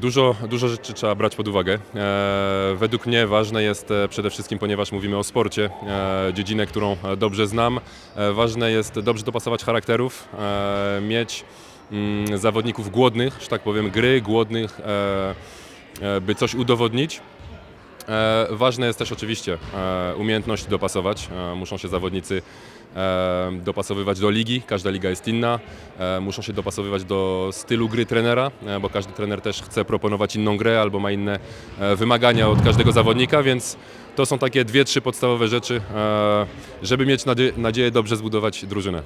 Dużo, dużo rzeczy trzeba brać pod uwagę. E, według mnie ważne jest e, przede wszystkim, ponieważ mówimy o sporcie, e, dziedzinę, którą e, dobrze znam, e, ważne jest dobrze dopasować charakterów, e, mieć mm, zawodników głodnych, że tak powiem, gry, głodnych, e, e, by coś udowodnić. E, ważne jest też oczywiście e, umiejętność dopasować. E, muszą się zawodnicy e, dopasowywać do ligi, każda liga jest inna. E, muszą się dopasowywać do stylu gry trenera, e, bo każdy trener też chce proponować inną grę albo ma inne e, wymagania od każdego zawodnika, więc to są takie dwie, trzy podstawowe rzeczy, e, żeby mieć nadzie- nadzieję dobrze zbudować drużynę.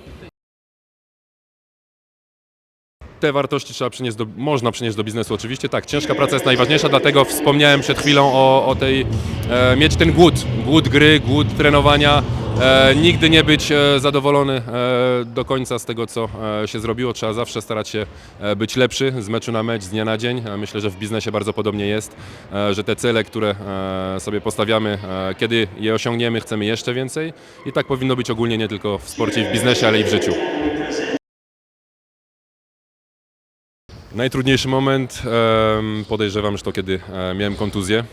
Te wartości trzeba przynieść do, można przynieść do biznesu oczywiście, tak, ciężka praca jest najważniejsza, dlatego wspomniałem przed chwilą o, o tej, e, mieć ten głód, głód gry, głód trenowania, e, nigdy nie być e, zadowolony e, do końca z tego, co e, się zrobiło, trzeba zawsze starać się e, być lepszy z meczu na mecz, z dnia na dzień, e, myślę, że w biznesie bardzo podobnie jest, e, że te cele, które e, sobie postawiamy, e, kiedy je osiągniemy, chcemy jeszcze więcej. I tak powinno być ogólnie nie tylko w sporcie i w biznesie, ale i w życiu. Najtrudniejszy moment podejrzewam, że to kiedy e, miałem kontuzję.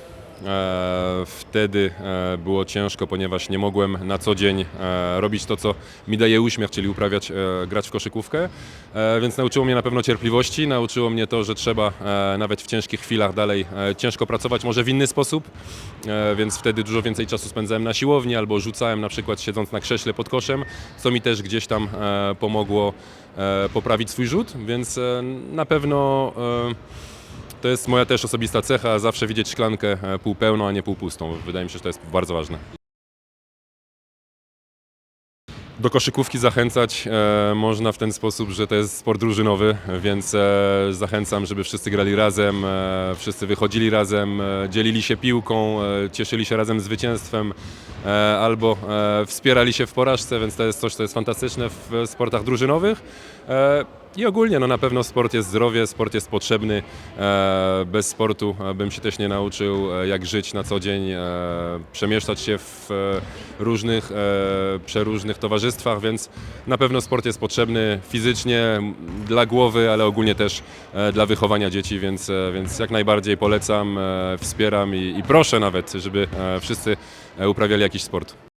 E, Wtedy e, było ciężko, ponieważ nie mogłem na co dzień e, robić to, co mi daje uśmiech, czyli uprawiać, grać w koszykówkę. Więc nauczyło mnie na pewno cierpliwości, nauczyło mnie to, że trzeba nawet w ciężkich chwilach dalej ciężko pracować, może w inny sposób. Więc wtedy dużo więcej czasu spędzałem na siłowni albo rzucałem na przykład siedząc na krześle pod koszem, co mi też gdzieś tam pomogło poprawić swój rzut, więc na pewno to jest moja też osobista cecha, zawsze widzieć szklankę e, półpełną, a nie półpustą. Wydaje mi się, że to jest bardzo ważne. Do koszykówki zachęcać e, można w ten sposób, że to jest sport drużynowy, więc e, zachęcam, żeby wszyscy grali razem, e, wszyscy wychodzili razem, e, dzielili się piłką, e, cieszyli się razem zwycięstwem e, albo e, wspierali się w porażce, więc to jest coś, co jest fantastyczne w sportach drużynowych. E, I ogólnie no, na pewno sport jest zdrowie, sport jest potrzebny. E, Bez sportu e, bym się też nie nauczył, e, jak żyć na co dzień, przemieszczać się w różnych, przeróżnych towarzystwach, więc na pewno sport jest potrzebny fizycznie, dla głowy, ale ogólnie też dla wychowania dzieci, więc, więc jak najbardziej polecam, wspieram i, i proszę nawet, żeby wszyscy uprawiali jakiś sport.